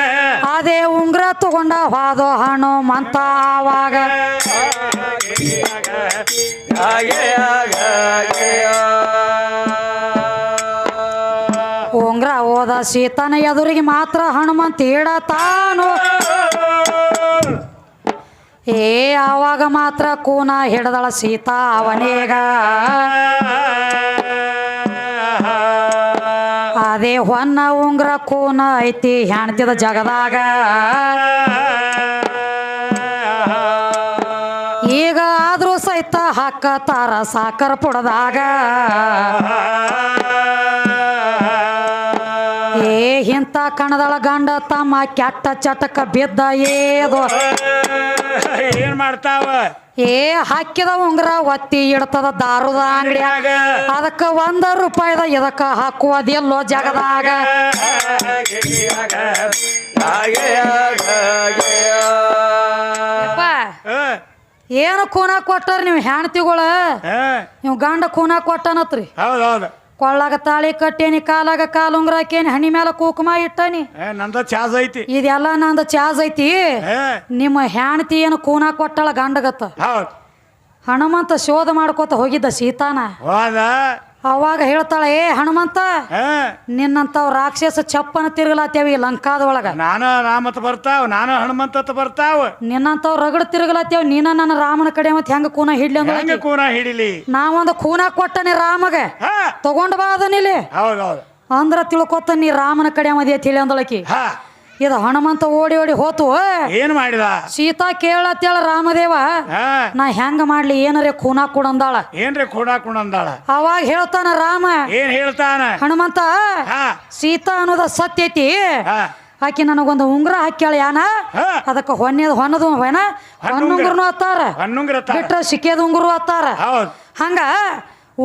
ಅದೇ ಉಂಗ್ರ ತಗೊಂಡ ಹಾದೋ ಹನುಮಂತ ಆವಾಗ. ಉಂಗ್ರ ಹೋದ ಸೀತನ ಎದುರಿಗೆ ಮಾತ್ರ ಹನುಮಂತ ಇಡತಾನು. ಏ ಆವಾಗ ಮಾತ್ರ ಕೂನ ಹಿಡದಳ ಸೀತಾ ಅವನೇಗ. ಅದೇ ಹೊನ್ನ ಉಂಗ್ರ ಕೂನ ಐತಿ ಹೆಣ್ತಿದ ಜಗದಾಗ. ಈಗ ಆದ್ರೂ ಸಹಿತ ಹಾಕತಾರ ಸಾಕರ ಪುಡದಾಗ. ಏ, ಇಂಥ ಕಣದಳ ಗಂಡ ತಮ್ಮ ಕೆಟ್ಟ ಚಟಕ ಬಿದ್ದ ಏದು. ಏನ್ ಮಾಡ್ತಾವ? ಏ ಹಾಕಿದ ಉಂಗ್ರ ಒತ್ತಿ ಇಡ್ತದ ದಾರುದ ಅಂಗಡಿಯಾಗ. ಅದಕ್ಕ ಒಂದ ರೂಪಾಯಿದ ಇದಕ್ಕ ಹಾಕುವುದಿಲ್ಲೋ ಜಗದಾಗ. ಏನು ಕೂನ ಕೊಟ್ಟಾರ ನೀವು ಹೆಣ್ತಿಗಳ? ನೀವು ಗಂಡ ಕೂನ ಕೊಟ್ಟನತ್ರಿ. ಹೌದ್ ಹೌದ್. ಕೊಳ್ಳಾಗ ತಾಳಿ ಕಟ್ಟೇನಿ ಕಾಲಾಗ ಕಾಲು ಉಂಗ್ರ ಹಾಕೇನಿ ಹಣಿ ಮೇಲೆ ಕುಕುಮ ಇಟ್ಟನಿ. ಏ, ನಂದ ಐತಿ. ಇದೆಲ್ಲ ನಂದು ಚಾಜ್ ಐತಿ. ನಿಮ್ಮ ಹೆಣ್ತಿ ಏನು ಕೂನ ಕೊಟ್ಟಳ ಗಂಡಗತ್ತ? ಹೌದ್. ಹನುಮಂತ ಶೋಧ ಮಾಡ್ಕೋತ ಹೋಗಿದ್ದ ಸೀತಾನ. ಹೋದ? ಅವಾಗ ಹೇಳ್ತಾಳ ಏ ಹನುಮಂತ ನಿನ್ನಂತ ನಿನ್ನಂತವ್ ರಾಕ್ಷಸ ಚಪ್ಪನ ತಿರುಗಲಾತೇವಿ ಲಂಕಾದ ಒಳಗ. ನಾನು ರಾಮತ್ ಬರ್ತಾವ ನಾನು ಹನುಮಂತ ಬರ್ತಾವ. ನಿನ್ನಂತವ್ ರಗಡ ತಿರುಗಲಾತೇವ್ ನೀನ ನನ್ನ ರಾಮನ ಕಡೆ ಮತ್ತೆ ಹೆಂಗ ಕೂನ ಹಿಡ್ಲಿ ಹೆಂಗ ಕೂನ ಹಿಡಿಲಿ? ನಾವೊಂದು ಕೂನ ಕೊಟ್ಟನಿ ರಾಮಗ. ತಗೊಂಡ್ ಬಾ ಅದನ್ನ ಹೌದೌದು ಅಂದ್ರ ತಿಳ್ಕೊತ ನೀ ರಾಮನ ಕಡೆ ಮದಿ ಅಂತ ಹೇಳಿ ಅಂದಳಕಿ ಹಾ. ಇದು ಹನುಮಂತ ಓಡಿ ಓಡಿ ಹೋತು ಏನ್ ಮಾಡಿದ? ಸೀತಾ ಕೇಳತ್ತೇಳ ರಾಮದೇವ ನಾ ಹೆಂಗ ಮಾಡ್ಲಿ ಏನರೇ ಖೂನಾ ಕುಡಂದಾಳ ಏನ್ರಿ ಖೂನ ಕುಡಂದಾಳ ಅವಾಗ ಹೇಳ್ತಾನ ರಾಮ ಏನ್ ಹೇಳ್ತಾನ? ಹನುಮಂತ ಸೀತಾ ಅನ್ನೋದ ಸತ್ಯ ಐತಿ. ಆಕಿ ನನಗೊಂದು ಉಂಗ್ರ ಹಾಕ್ಯಾಳ ಯಾನ. ಅದಕ್ಕೆ ಹೊನ್ನೆದ ಹೊನ್ನದು ಹೊನ ಹೊನ್ನುಂಗ್ರನು ಹತ್ತಾರ ಬಿಟ್ರ ಸಿಕ್ಕೇದ ಉಂಗುರು ಹತ್ತಾರ ಹಂಗ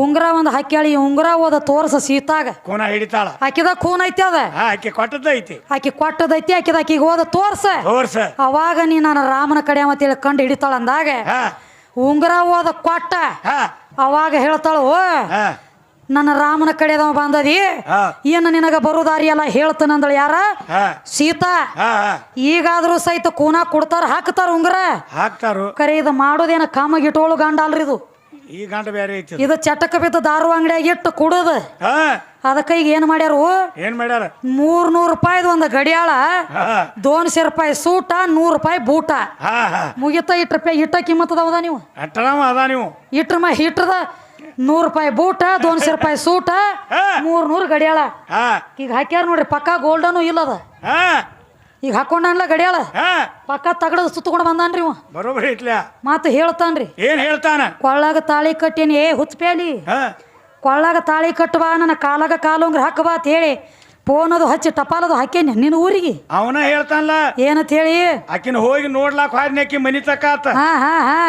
ಉಂಗ್ರ ಒಂದು ಹಾಕ್ಯಾಳಿ ಉಂಗ್ರ ಓದ ತೋರ್ಸ ಸೀತಾಗ. ಕೋನ ಹಿಡಿತಾಳ. ಆಕಿದ ಕೂನ್ ಐತಿ ಅದ. ಹಾ ಆಕೆ ಕೊಟ್ಟದ್ದೈತಿ ಆಕಿ ಕೊಟ್ಟದೈತಿ ಆಕಿದ ಆಕಿಗೆ ಓದ ತೋರ್ಸ. ತೋರ್ಸ. ಅವಾಗ ನೀ ನಾನು ರಾಮನ ಕಡೆ ಮತ್ತೆ ಕಂಡು ಹಿಡಿತಾಳ ಅಂದಾಗ ಹಾ. ಉಂಗ್ರ ಓದ ಕೊಟ್ಟ. ಹಾ. ಅವಾಗ ಹೇಳ್ತಾಳು ಹಾ. ನನ್ನ ರಾಮನ ಕಡೆದವ ಬಂದದಿ. ಹಾ. ಏನು ನಿನಗ ಬರುದಾರಿ ಎಲ್ಲ ಹೇಳ್ತಾನಂದಳ ಯಾರ? ಹಾ. ಸೀತಾ. ಹಾ ಹಾ. ಈಗಾದ್ರೂ ಸಹಿತ ಕೂನ ಕೊಡ್ತಾರ ಹಾಕ್ತಾರ ಉಂಗ್ರ? ಹಾಕ್ತಾರು. ಕರೆ ಇದು ಮಾಡೋದೇನ ಕಾಮಗಿಟ್ಟೋಳು ಗಂಡ ಅಲ್ರಿ ಇದು ಈ ಗಂಟ ಬೇರೆ ಐತಿ ಇದು ಚಟಕ ಬಿದ್ದ ದಾರು ಅಂಗಡಿಯಾಗ ಇಟ್ಟು ಕುಡುದು. ಹಾ. ಅದಕ್ಕೆ ಈಗ ಏನು ಮಾಡ್ಯಾರು? ಏನ್ ಮಾಡ್ಯಾರ? ಮೂರ್ ನೂರು ರೂಪಾಯಿದ ಒಂದು ಗಡಿಯಾಳ ದೋನ್ಸಿ ರೂಪಾಯಿ ಸೂಟ ನೂರ್ ರೂಪಾಯಿ ಬೂಟ. ಮುಗಿತ ಇಟ್ ರೂಪಾಯಿ ಇಟ್ಟ ಕಿಮ್ಮತ್ ನೀವು? ಅಟ್ಟರಾಮ ಅದ ನೀವು. ಇಟ್ರ ಮ ಹಿಟ್ರದ ನೂರು ರೂಪಾಯಿ ಬೂಟ ದೋನ್ಸಿ ರೂಪಾಯಿ ಸೂಟ. ಮೂರ್ ನೂರ್ ಗಡಿಯಾಳ. ಈಗ ಹಾಕ್ಯಾರ ನೋಡ್ರಿ ಪಕ್ಕ ಗೋಲ್ಡನು ಇಲ್ಲದ. ಈಗ ಹಾಕೊಂಡಲ್ಲ ಗಡಿಯಾಳ? ಹಾ. ಪಕ್ಕ ತಗಡದ ಸುತ್ತಕೊಂಡು ಬಂದಾನ್ರಿ ಇವ. ಇಟ್ಲ್ಯಾ ಮಾತು ಹೇಳ್ತಾನ್ರಿ. ಏನ್ ಹೇಳ್ತಾನ? ಕೊಳ್ಳಾಗ ತಾಳಿ ಕಟ್ಟೇನಿ. ಏ ಹುಚ್ಚಪೇಲಿ ಹಾ. ಕೊಳ್ಳಾಗ ತಾಳಿ ಕಟ್ಟುವ ನನ್ನ ಕಾಲಾಗ ಕಾಲುಂಗ್ರ ಹಾಕಬಾ ಅಂತ ಹೇಳಿ ಫೋನ್ ಅದು ಹಚ್ಚಿ ಟಪಾಲದು ಹಾಕೇನಿ ನಿನ್ನ ಊರಿಗೆ. ಅವನ ಹೇಳ್ತಾನಲ್ಲ. ಏನಂತ ಹೇಳಿ? ಆಕಿನ ಹೋಗಿ ನೋಡ್ಲಾಕ್ ಹೋದ್ನಿ ಆಕಿ ಮನಿ ತಕ್ಕ ಹಾ ಹಾ ಹಾ.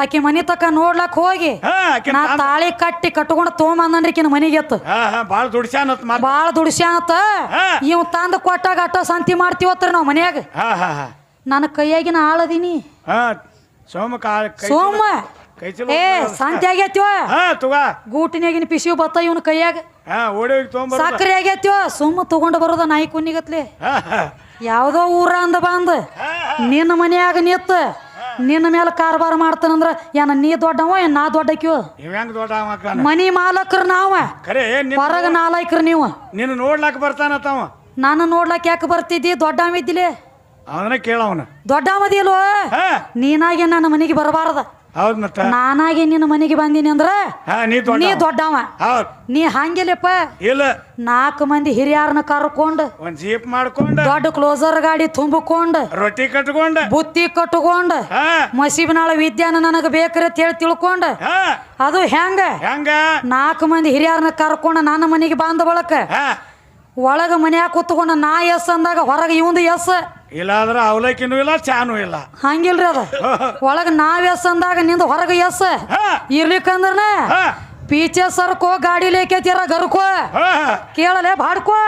ಆಕಿ ಮನೆ ತಕ ನೋಡ್ಲಾಕ್ ಹೋಗಿ ಹಾ ಆಕಿನ ನಾ ತಾನ್- ತಾಳಿ ಕಟ್ಟಿ ಕಟ್ಕೊಂಡು ತೊಗೊಂಬಂದನ್ರಿ ಮನೆಗೆ ಮನಿಗೆ ಎತ್ತು. ಹಾ ಹಾ ದುಡ್ಸ್ಯಾನತ್ ಮಾತ್. ಬಾಳ ದುಡ್ಸ್ಯಾನತ್ತ ಹಾ. ಇವ್ ತಂದು ಕೊಟ್ಟಾಗ ಅಟ್ಟ ಸಂತಿ ಮಾಡ್ತೀವತ್ರಿ ನಾವು ಮನ್ಯಾಗ. ಹಾ ಹಾ ಹಾ. ನನ್ನ ಕೈಯಾಗಿನ ಆಳದೀನಿ. ಹಾ ಸೋಮ ಕಾಲ ಕೈ ಸೋಮ? ಕೈ ಚಲೋ ಏ ಸಂತಿ ಆಗೇತಿವ ಹಾ ತುಗ. ಗೂಟಿನಾಗಿನ ಬತ್ತ ಇವನ ಕೈಯಾಗ. ಹಾ ಓಡಿ ಹೋಗಿ ಸಕ್ರೆ ಆಗೈತಿವ ಸುಮ್ಮ ತಗೊಂಡು ಬರೋದ ನಾಯಿ ಕುನ್ನಿಗತ್ಲೆ. ಹಾ ಹಾ. ಯಾವುದೋ ಊರ ಅಂದ ಬಂದ. ನಿನ್ನ ಮನ್ಯಾಗ ನಿತ್ತ ನಿನ್ನ ಮೇಲೆ ಕಾರ್ಬಾರ ಮಾಡ್ತಾನಂದ್ರ ಏನ ನೀ ದೊಡ್ಡವ ಏನ್ ನಾ ದೊಡ್ಡಕ್ಯೋ ಇವ್ ಹೆಂಗ್ ದೊಡ್ಡ ಮನಿ ಮಾಲಕ್ರ ನಾವ. ಖರೆ ನಿನ್ ಹೊರಗ ನಾಲ್ಕರ್ ನೀವು. ನಿನ್ನ ನೋಡ್ಲಾಕ್ ಬರ್ತಾನ ನಾನು ನೋಡ್ಲಾಕ್ ಯಾಕೆ ಬರ್ತಿದ್ದಿ? ದೊಡ್ಡ ಇದ್ದಿಲೆ ಅವನ. ಕೇಳವನ ದೊಡ್ಡ ಮದಿಲ್ವ ಹಾ. ನೀನಾಗೆ ನನ್ನ ಮನೆಗೆ ಬರಬಾರದ. ಹೌದ್ ಮತ್ತ? ನಾನಾಗೆ ನಿನ್ನ ಮನೆಗೆ ಬಂದೀನಿ ಅಂದ್ರ ನೀ ದೊಡ್ಡ ನೀ ದೊಡ್ಡವ. ನೀ ಹಂಗಿಲ್ಲಪ್ಪ. ಇಲ್ಲ. ನಾಲ್ಕು ಮಂದಿ ಹಿರಿಯರನ್ನ ಕರ್ಕೊಂಡು ಒಂದ್ ಜೀಪ್ ಮಾಡ್ಕೊಂಡು. ದೊಡ್ಡ ಕ್ಲೋಸರ್ ಗಾಡಿ ತುಂಬಿಕೊಂಡು. ರೊಟ್ಟಿ ಕಟ್ಕೊಂಡು. ಬುತ್ತಿ ಕಟ್ಕೊಂಡು. ಮಸೀಬನಾಳ ವಿದ್ಯಾನ ನನಗೆ ಬೇಕ್ರಿ ಅಂತ ಹೇಳಿ ತಿಳ್ಕೊಂಡು. ಅದು ಹೆಂಗ? ಹೆಂಗ? ನಾಲ್ಕು ಮಂದಿ ಹಿರಿಯರನ್ನ ಕರ್ಕೊಂಡು ನನ್ನ ಮನೆಗೆ ಬಂದ ಬಳಕ ಒಳಗ ಮನ್ಯಾಗ ಕೂತ್ಕೊಂಡು ನಾ ಎಸ್ ಅಂದಾಗ ಹೊರಗೆ ಇವಂದು ಎಸ್. ಇಲ್ಲಾದ್ರ ಅವಲಕ್ಕಿನೂ ಇಲ್ಲ ಚಾನು ಇಲ್ಲ. ಹಂಗಿಲ್ರಿ ಅದ. ಒಳಗ ನಾವ್ ಎಸ್ ಅಂದಾಗ ನಿಂದ ಹೊರಗೆ ಎಸ್. ಇರ್ಲಿಕ್ಕಂದ್ರೆ ಪೀಚೆ ಸರ್ಕೋ ಗಾಡಿ ಲೇಕೈತಿರ ಗರ್ಕೋ. ಕೇಳಲೇ ಬಾಡ್ಕೋ.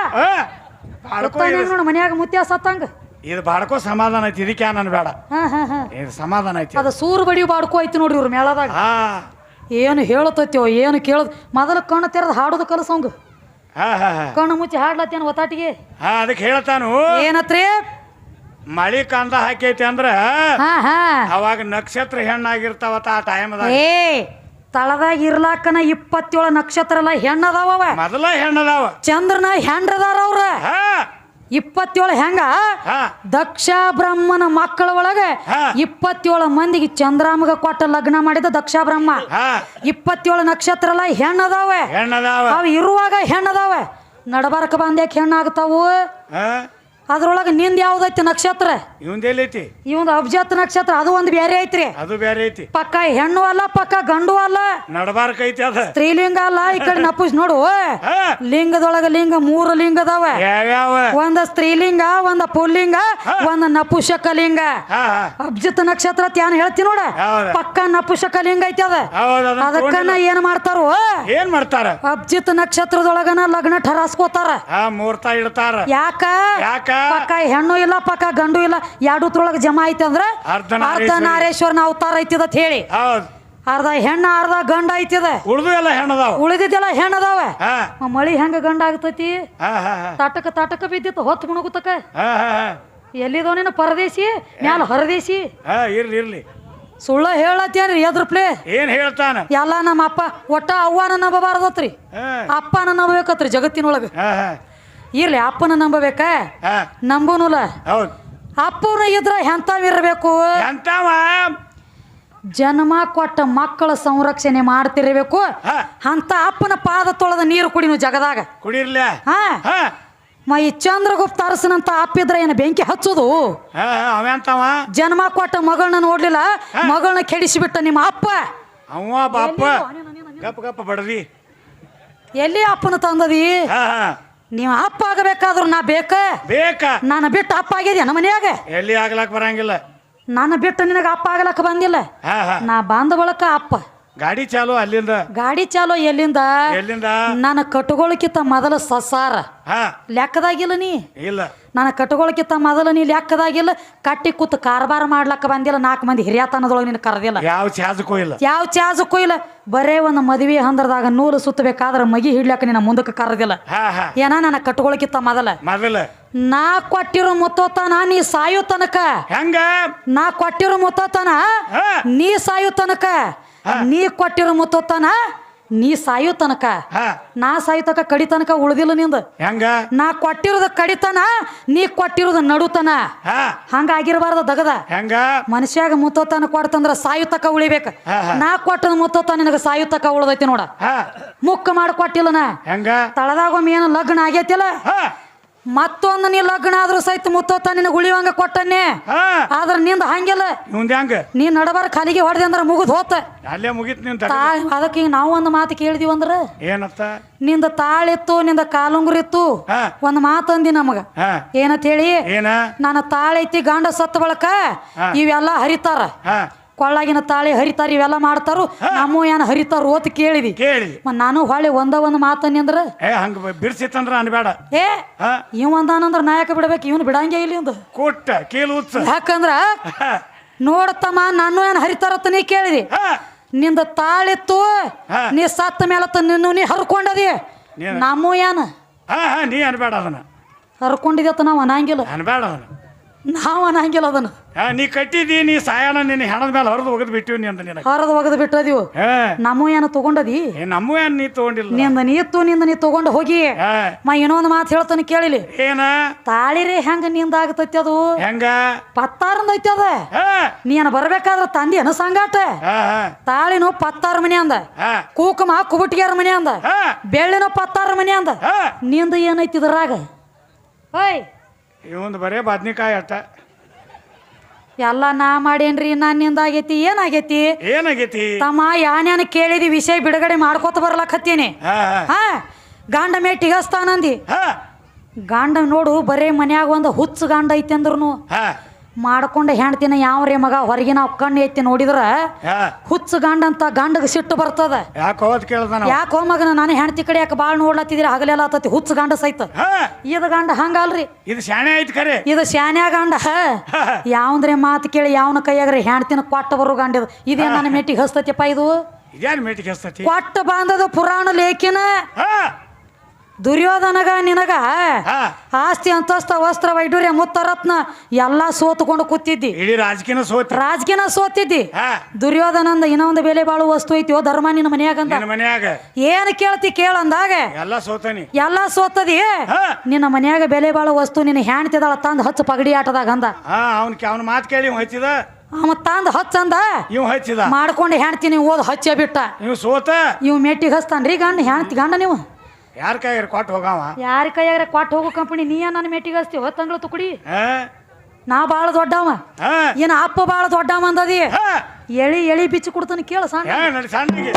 ನೋಡು ಮನ್ಯಾಗ ಮುತ್ಯ ಸತ್ತಂಗ. ಇದು ಬಾಡ್ಕೋ ಸಮಾಧಾನ ಐತಿ ಇದಕ್ಕೆ ನನ್ ಬೇಡ. ಇದು ಸಮಾಧಾನ ಐತಿ. ಅದು ಸೂರು ಬಡಿ ಬಾಡ್ಕೋ ಐತಿ ನೋಡ್ರಿ ಇವ್ರ ಮೇಳದಾಗ. ಏನು ಹೇಳತೈತ್ಯೋ ಏನು ಕೇಳದ್. ಮೊದಲ ಕಣ್ಣು ತೆರೆದು ಹಾಡೋದು ಕಲಸಂಗ. ಕಣ್ಣು ಮುಚ್ಚಿ ಹಾಡ್ಲತ್ತೇನು ಒತ್ತಾಟಿಗೆ? ಅದಕ್ಕೆ ಹೇಳ್ತಾನು. ಏನತ್ರಿ? ಮಳಿ ಕಂದ ಹಾಕೈತಿ ಅಂದ್ರ ಹಾ ಹಾ. ಅವಾಗ ನಕ್ಷತ್ರ ಹೆಣ್ಣಾಗಿರ್ತಾವತ್ತ ಆ ಟೈಮ್ದಾಗ ಏ ತಳದಾಗ ಇರ್ಲಾಕನ ಇಪ್ಪತ್ತೇಳು ನಕ್ಷತ್ರ ಎಲ್ಲ ಹೆಣ್ಣದಾವ ಮೊದಲ ಹೆಣ್ಣದಾವ. ಚಂದ್ರನ ಹೆಂಡ್ರದಾರ ಅವ್ರ. ಹಾ. ಇಪ್ಪತ್ತೇಳು ಹೆಂಗ? ಹಾ. ದಕ್ಷ ಬ್ರಹ್ಮನ ಮಕ್ಕಳ ಒಳಗ ಹಾ. ಇಪ್ಪತ್ತೇಳು ಮಂದಿಗೆ ಚಂದ್ರಾಮಗ ಕೊಟ್ಟ ಲಗ್ನ ಮಾಡಿದ ದಕ್ಷ ಬ್ರಹ್ಮ. ಹಾ. ಇಪ್ಪತ್ತೇಳು ನಕ್ಷತ್ರ ಎಲ್ಲ ಹೆಣ್ಣದಾವೆ. ಹೆಣ್ಣದಾವ. ಅವು ಇರುವಾಗ ಹೆಣ್ಣದಾವೆ. ನಡಬಾರಕ ಬಂದ್ಯಾಕೆ ಹೆಣ್ಣಾಗ್ತಾವು. ಹಾ. ಅದ್ರೊಳಗೆ ನಿಂದ ಯಾವ್ದೈತಿ ನಕ್ಷತ್ರ? ಇವಂದೆಲ್ಲೈತಿ ಇವಂದ ಅಬ್ಜತ್ ನಕ್ಷತ್ರ ಅದು ಒಂದು ಬೇರೆ ಐತ್ರಿ. ಅದು ಬೇರೆ ಐತಿ. ಪಕ್ಕ ಹೆಣ್ಣು ಅಲ್ಲ ಪಕ್ಕ ಗಂಡು ಅಲ್ಲ. ನಡಬಾರ್ಕ ಐತಿ ಅದ. ಸ್ತ್ರೀಲಿಂಗ ಅಲ್ಲ ಈ ಕಡೆ ನಪುಸ್ ನೋಡು. ಲಿಂಗದೊಳಗ ಲಿಂಗ ಮೂರು ಲಿಂಗ ಅದಾವ. ಒಂದ ಸ್ತ್ರೀಲಿಂಗ ಒಂದ ಪುಲ್ಲಿಂಗ ಒಂದ ನಪುಷಕ ಲಿಂಗ. ಅಬ್ಜಿತ್ ನಕ್ಷತ್ರ ತ್ಯಾನ್ ಹೇಳ್ತಿ ನೋಡ. ಪಕ್ಕ ನಪುಷಕ ಲಿಂಗ ಐತಿ ಅದ. ಅದಕ್ಕನ ಏನ್ ಮಾಡ್ತಾರೋ? ಏನ್ ಮಾಡ್ತಾರ? ಅಬ್ಜಿತ್ ನಕ್ಷತ್ರದೊಳಗನ ಲಗ್ನ ಠರಾಸ್ಕೋತಾರ. ಮುಹೂರ್ತ ಇಡ್ತಾರ. ಯಾಕ? ಯಾಕ? ಪಕ್ಕ? ಹೆಣ್ಣು ಇಲ್ಲ ಪಕ್ಕ ಗಂಡು ಇಲ್ಲ ಎರಡೂತ್ರೊಳಗ ಜಮಾ ಐತಿ ಅಂದ್ರ ಅರ್ಧನಾರೇಶ್ವರನ ಅರ್ಧ ನಾರೇಶ್ವರನ ಅವತಾರ ಐತಿದ ಅಂತ ಹೇಳಿ. ಹೌದ್. ಅರ್ಧ ಹೆಣ್ಣ ಅರ್ಧ ಗಂಡ ಐತಿದ. ಉಳ್ದು ಎಲ್ಲ ಹೆಣ್ಣದಾವ. ಉಳಿದಿದ್ದೆಲ್ಲ ಹೆಣ್ಣದಾವ. ಮಳಿ ಹೆಂಗ ಗಂಡ ಆಗ್ತೈತಿ? ತಾಟಕ ತಾಟಕ ಬಿದ್ದಿತ್ತು ಹೊತ್ತು ಮುಣಗುತ್ತಕ ಎಲ್ಲಿದವನೇನ ಪರದೇಶಿ? ಮ್ಯಾಲ ಹೊರದೇಶಿ? ಇರ್ಲಿ ಇರ್ಲಿ. ಸುಳ್ಳ ಹೇಳತ್ತೇನ್ರಿ ಎದ್ರ ಪ್ಲೇ? ಏನ್ ಹೇಳ್ತಾನ? ಎಲ್ಲ ನಮ್ಮ ಅಪ್ಪ ಒಟ್ಟ ಅವ್ವನ ನಂಬಬಾರ್ದತ್ರಿ. ಅಪ್ಪನ ನಂಬಬೇಕತ್ರಿ ಜಗತ್ತಿನೊಳಗೆ. ಇರ್ಲಿ ಅಪ್ಪನ ನಂಬಬೇಕ? ಹಾ. ಹೌದು. ಅಪ್ಪನ ಇದ್ರ ಎಂಥವಿರಬೇಕು ಎಂತವ ಜನ್ಮ ಕೊಟ್ಟ ಮಕ್ಕಳ ಸಂರಕ್ಷಣೆ ಮಾಡ್ತಿರಬೇಕು. ಹಾ. ಅಂತ ಅಪ್ಪನ ಪಾದ ತೊಳೆದ ನೀರು ಕುಡಿನು ಜಗದಾಗ. ಕುಡಿರ್ಲಿ. ಹಾ. ಹಾ. ಮ ಈ ಚಂದ್ರಗುಪ್ತ ಅರಸನಂತ ಅಪ್ಪಿದ್ರ ಏನು ಬೆಂಕಿ ಹಚ್ಚೋದು? ಹಾ ಹಾ ಅವಂತವ ಜನ್ಮ ಕೊಟ್ಟ ಮಗಳನ್ನ ನೋಡ್ಲಿಲ್ಲ? ಮಗಳನ್ನ ಕೆಡಿಸಿಬಿಟ್ಟ ನಿಮ್ಮ ಅಪ್ಪ? ಅವ ಬಾಪ ಗಪ್ಪ ಬಡದಿ ಎಲ್ಲಿ ಅಪ್ಪನ ತಂದದಿ? ಹಾ ಹಾ. ನೀವು ಅಪ್ಪ ಆಗಬೇಕಾದ್ರು ನಾ ಬೇಕ? ಬೇಕ. ನಾನು ಬಿಟ್ಟು ಅಪ್ಪ ಆಗಿದ್ಯಾ ನಮ್ಮ ಮನ್ಯಾಗ? ಎಲ್ಲಿ ಆಗ್ಲಾಕ್ ಬರಂಗಿಲ್ಲ. ನಾನು ಬಿಟ್ಟು ನಿನಗೆ ಅಪ್ಪ ಆಗ್ಲಕ್ಕ ಬಂದಿಲ್ಲ. ಹಾ ಹಾ. ನಾ ಬಂದ ಬಳಕ ಅಪ್ಪ. ಗಾಡಿ ಚಾಲು ಅಲ್ಲಿಂದ. ಗಾಡಿ ಚಾಲೋ ಎಲ್ಲಿಂದ? ಎಲ್ಲಿಂದ? ನಾನು ಕಟ್ಕೊಳ್ಳೋಕ್ಕಿಂತ ಮೊದಲ ಸಸಾರ. ಹಾ. ಲೆಕ್ಕದಾಗಿಲ್ಲ ನೀ? ಇಲ್ಲ. ನಾನು ಕಟ್ಕೊಳ್ಳೋಕ್ಕಿಂತ ಮೊದಲು ನೀನು ಲೆಕ್ಕದಾಗಿಲ್ಲ ಕಟ್ಟಿ ಕೂತು ಕಾರ್ಬಾರ ಮಾಡ್ಲಕ್ಕ ಬಂದಿಲ್ಲ ನಾಲ್ಕು ಮಂದಿ ಹಿರಿಯತನದೊಳಗೆ ನಿನ್ನ ಕರೆದಿಲ್ಲ. ಯಾವ ಚಾಜಕ್ಕೂ ಇಲ್ಲ. ಯಾವ ಚಾಜಕ್ಕೂ ಇಲ್ಲ. ಬರೇ ಒಂದು ಮದುವೆ ಹಂದ್ರದಾಗ ನೂಲು ಸುತ್ತಬೇಕಾದ್ರೆ ಮಗಿ ಹಿಡ್ಲಕ್ಕ ನಿನ್ನ ಮುಂದಕ್ಕೆ ಕರೆದಿಲ್ಲ. ಏನ ನನ್ನ ಕಟ್ಕೊಳ್ಳೋಕ್ಕಿಂತ ಮೊದಲ? ಮೊದಲ. ನಾ ಕೊಟ್ಟಿರೋ ಮುತ್ತೋತನ ನೀ ಸಾಯೋ ತನಕ. ಹೆಂಗ? ನಾ ಕೊಟ್ಟಿರೋ ಮುತ್ತೋತನ ನೀ ಸಾಯೋ ತನಕ. ನೀ ಕೊಟ್ಟಿರೋ ಮುತ್ತೋತನ ನೀ ಸಾಯೋ ತನಕ ಹಾ. ನಾ ಸಾಯೋ ತನಕ ಕಡಿ ತನಕ ಉಳ್ದಿಲ್ಲ ನಿಂದ. ಹೆಂಗ? ನಾ ಕೊಟ್ಟಿರೋದ ಕಡಿತನ ನೀ ಕೊಟ್ಟಿರೋದ ನಡುತನ ಹಾ. ಹಂಗಾಗಿರಬಾರ್ದ ದಗದ. ಹೆಂಗ? ಮನುಷ್ಯಾಗ ಮುತ್ತೋತನ ಕೊಡ್ತಂದ್ರ ಸಾಯುತಕ ಉಳಿಬೇಕ. ಹಾ, ಹಾ. ನಾ ಕೊಟ್ಟದ ಮುತ್ತೋತ ನಿನಗ ಸಾಯುತಕ ಉಳ್ದೈತಿ ನೋಡ. ಹಾ. ಮುಕ್ಕ ಮಾಡಿ ಕೊಟ್ಟಿಲ್ಲ ನಾ ಹೆಂಗ ತಳದಾಗೊಮ್ಮೆ ಏನು ಲಗ್ನ ಆಗೈತಿಲ್ಲ ಹಾ. ಮತ್ತೊಂದು ನೀ ಲಗ್ನ ಆದ್ರೂ ಸಹಿತ ಮುತ್ತೋತ ನಿನ್ ಗುಳಿವಂಗ ಕೊಟ್ಟನ್ನೇ? ಆದ್ರ ನಿಂದ ಹಂಗಿಲ್ಲ ಹೆಂಗ? ನೀ ನಡಬಾರ ಖಾಲಿಗೆ ಹೊಡೆದೆ ಅಂದ್ರ ಮುಗಿದ್ ಹೋತ. ಅಲ್ಲೇ ಮುಗಿತ್ ನಿನ್ ಅದಕ್ಕೆ ಈಗ ನಾವು ಒಂದು ಮಾತು ಕೇಳಿದೀವಿ ಅಂದ್ರ? ಏನತ್ತ? ನಿಂದ ತಾಳಿತ್ತು ನಿಂದ ಕಾಲುಂಗುರಿತ್ತು. ಒಂದ್ ಮಾತಂದಿ ಒಂದು ಮಾತು ಅಂದಿ ನಮಗ. ಏನಂತ ಹೇಳಿ? ಏನ? ನಾನು ತಾಳೈತಿ ಗಂಡ ಸತ್ತ ಬಳಕ. ಇವೆಲ್ಲ ಹರಿತಾರ. ಕೊಳ್ಳಾಗಿನ ತಾಳಿ ಹರಿತಾರ ಇವೆಲ್ಲ ಮಾಡ್ತಾರು. ನಮ್ಮ ಏನ್ ಹರಿತಾರ ಓತ್ ಕೇಳಿದಿ. ಕೇಳಿ ನಾನು ಹೊಳೆ ಒಂದ ಒಂದ್ ಮಾತನ್ನಿ ಅಂದ್ರ ಏ ಹಂಗ ಬಿಡ್ಸಿತ್ತಂದ್ರ ಅನ್ಬೇಡ. ಏ ಇವ್ ಅಂದಾನಂದ್ರ ನಾಯಕ ಬಿಡ್ಬೇಕು ಇವನ್ ಬಿಡಂಗೆ ಇಲ್ಲಿ ಒಂದು. ಕೊಟ್ಟ ಕೇಳು ಯಾಕಂದ್ರ ಹಾ. ನೋಡತ್ತಮ್ಮ ನಾನು ಏನ್ ಹರಿತಾರತ್ತ ನೀ ಕೇಳಿದಿ. ನಿಂದ ತಾಳಿತ್ತು. ನೀ ಸತ್ತ ಮೇಲತ್ತ ನಿನ್ನ ನೀ ಹರ್ಕೊಂಡದಿ. ನಮ್ಮ ಏನ್? ನೀ ಅನ್ಬೇಡ ಅದನ್ನ. ಹರ್ಕೊಂಡಿದ್ಯತ್ತ ನಾವು ಅನ್ನಂಗಿಲ್ಲ ಅನ್ಬೇಡ ಅದನ್ನ. ನಾವು ಅನ್ನಂಗಿಲ್ಲ ಅದನ್ನ. ಹಾ ನೀ ಕಟ್ಟಿದಿ ನೀ ಸಾಯಣ ನಿನ್ನ ಹೆಣದ ಮೇಲೆ ಹೊರದು ಒಗದು ಬಿಟ್ಟಿವಿ ನೀ ಅಂತ ನಿನಗೆ. ಹೊರದು ಒಗದು ಬಿಟ್ಟದಿವು. ಹಾ. ನಮ್ಮ ಏನ ತಗೊಂಡದಿ? ಏ ನಮ್ಮ ಏನ್ ನೀ ತಗೊಂಡಿಲ್ಲ. ನಿಂದ ನೀತ್ತು ನಿಂದ ನೀ ತಗೊಂಡು ಹೋಗಿ. ಹಾ. ಏನೋ ಇನ್ನೊಂದು ಮಾತು ಹೇಳ್ತಾನೆ ಕೇಳಿಲಿ. ಏನ? ತಾಳಿರಿ ಹೆಂಗ ನಿಂದ ಆಗತೈತಿ ಅದು? ಹೆಂಗ? ಪತ್ತಾರಂದ ಐತಿ ಅದ. ಹಾ. ನೀನು ಬರ್ಬೇಕಾದ್ರ ತಂದಿ ಅನ ಸಂಗಾಟ. ಹಾ ಹಾ. ತಾಳಿನೂ ಪತ್ತಾರ ಮನೆ ಅಂದ. ಹಾ. ಕೂಕುಮ ಕುಬುಟಿಗ್ಯಾರ ಮನೆ ಅಂದ. ಹಾ. ಬೆಳ್ಳಿನೂ ಪತ್ತಾರ ಮನೆ ಅಂದ. ಹಾ. ನಿಂದ ಏನೈತಿ ಇದ್ರಾಗ? ಓಯ್. ಇವಂದು ಬರೇ ಬದ್ನಿಕಾಯಿ ಅಟ್ಟ. ಎಲ್ಲ ನಾ ಮಾಡೇನ್ರಿ ನಾನು ನಿಂದ ಆಗೈತಿ ಏನಾಗೈತಿ? ಏನಾಗೈತಿ? ತಮ್ಮ ಯಾನ್ಯಾನ ಕೇಳಿದಿ ವಿಷಯ ಬಿಡುಗಡೆ ಮಾಡ್ಕೋತ ಬರ್ಲಕತ್ತೀನಿ. ಹಾ ಹಾ. ಹಾ ಗಂಡ ಮೇಟಿಗಸ್ತಾನಂದಿ ಹಾ. ಗಂಡ ನೋಡು ಬರೇ ಮನ್ಯಾಗ ಒಂದು ಹುಚ್ಚು ಗಂಡ ಐತೆ ಅಂದ್ರು ಹಾ. ಮಾಡ್ಕೊಂಡು ಯಾವ ರೀ ಮಗ? ಹೊರಗಿನ ಕಣ್ಣು ಐತಿ ನೋಡಿದ್ರ ಹುಚ್ಚು ಗಂಡ ಅಂತ ಗಂಡಗ ಸಿಟ್ಟು ಬರ್ತದ. ಯಾಕೆ ಯಾಕೋ ಮಗನ ನಾನು ಹೆಣ್ತಿ ಕಡೆ ಯಾಕೆ ಬಾಳ್ ನೋಡ್ಲತ್ತಿದ್ರಿ? ಹಗಲೆಲ್ಲ ಆತತಿ ಹುಚ್ಚು ಗಂಡ ಸೈತ ಇದು ಗಂಡ ಹಂಗಲ್ರಿ. ಇದು ಶಾಣೆ ಐತಿ ಖರೆ ಇದು ಶಾನ್ಯಾ ಗಂಡ. ಯಾವಂದ್ರೆ ಮಾತು ಕೇಳಿ ಯಾವನ ಕೈಯಾಗ್ರಿ? ಹೆಣ್ತಿನ ಕೊಟ್ಟ ಬರು ಗಂಡ ಇದು. ನನ್ನ ಮೆಟ್ಟಿಗೆ ಹಸ್ತತಿಪ್ಪ ಇದು? ಕೊಟ್ಟ ಬಾಂಧದ ಪುರಾಣ ಲೇಖಿನ? ದುರ್ಯೋಧನಗ ನಿನಗ ಆಸ್ತಿ ಅಂತಸ್ತ ವಸ್ತ್ರ ವೈಡೂರ್ಯ ಮುತ್ತ ರತ್ನ ಎಲ್ಲ ಸೋತ್ಕೊಂಡು ಕೂತಿದ್ದಿ. ಇಡೀ ರಾಜಕೀಯ ಸೋತ್. ರಾಜಕೀಯ ಸೋತಿದ್ದಿ. ದುರ್ಯೋಧನ ಅಂದ ಇನ್ನೊಂದು ಬೆಲೆ ಬಾಳು ವಸ್ತು ಐತಿ ಓ ಧರ್ಮ ನಿನ್ನ ಮನ್ಯಾಗ ಮನ್ಯಾಗ. ಏನ್ ಕೇಳ್ತಿ ಕೇಳಂದಾಗ ಎಲ್ಲ ಸೋತನಿ. ಎಲ್ಲ ಸೋತದಿ? ನಿನ್ನ ಮನ್ಯಾಗ ಬೆಲೆ ಬಾಳು ವಸ್ತು ನಿನ್ನ ಹೆಣ್ತಿದಾಳ ತಂದ ಹಚ್ಚ ಪಗಡಿ ಆಟದಾಗ ಅಂದ. ಆ ಅವ್ನ ಅವನ ಮಾತು ಕೇಳಿ ಹಚ್ಚಿದ? ಅವ ತಂದ ಹಚ್ಚಂದ ಇವ್ ಹಚ್ಚಿದ. ಮಾಡ್ಕೊಂಡು ಹೆಣ್ತೀನಿ ಓದ್ ಹಚ್ಚ ಬಿಟ್ಟ. ಇವ್ ಸೋತ? ಇವ್ ಮೆಟ್ಟಿಗೆ ಹಚ್ತಾನ್ರಿ ಗಂಡ ಹೆಣ್ತಿ ಗಂಡ ನೀವು. ಯಾರ ಕೈಯಾರ ಕೊಟ್ಟು ಹೋಗವ? ಯಾರ ಕೈಯಾಗ್ರೆ ಕೊಟ್ಟು ಹೋಗೋ ಕಂಪನಿ ನೀ ನನ್ನ ಮೆಟ್ಟಿಗೆ ಹಚ್ತೀವ ತಂಗಳು ತುಕುಡಿ ಹಾ? ನಾ ಬಾಳ ದೊಡ್ಡವ. ಹಾ? ಏನ ಅಪ್ಪ ಬಾಳ ದೊಡ್ಡವ ಅಂದದಿ? ಹಾ? ಎಳಿ ಎಳಿ ಬಿಚ್ಚಿ ಕೊಡ್ತಾನೆ ಕೇಳ ಸಣ್ಣ. ಸಣ್ಣಗೆ.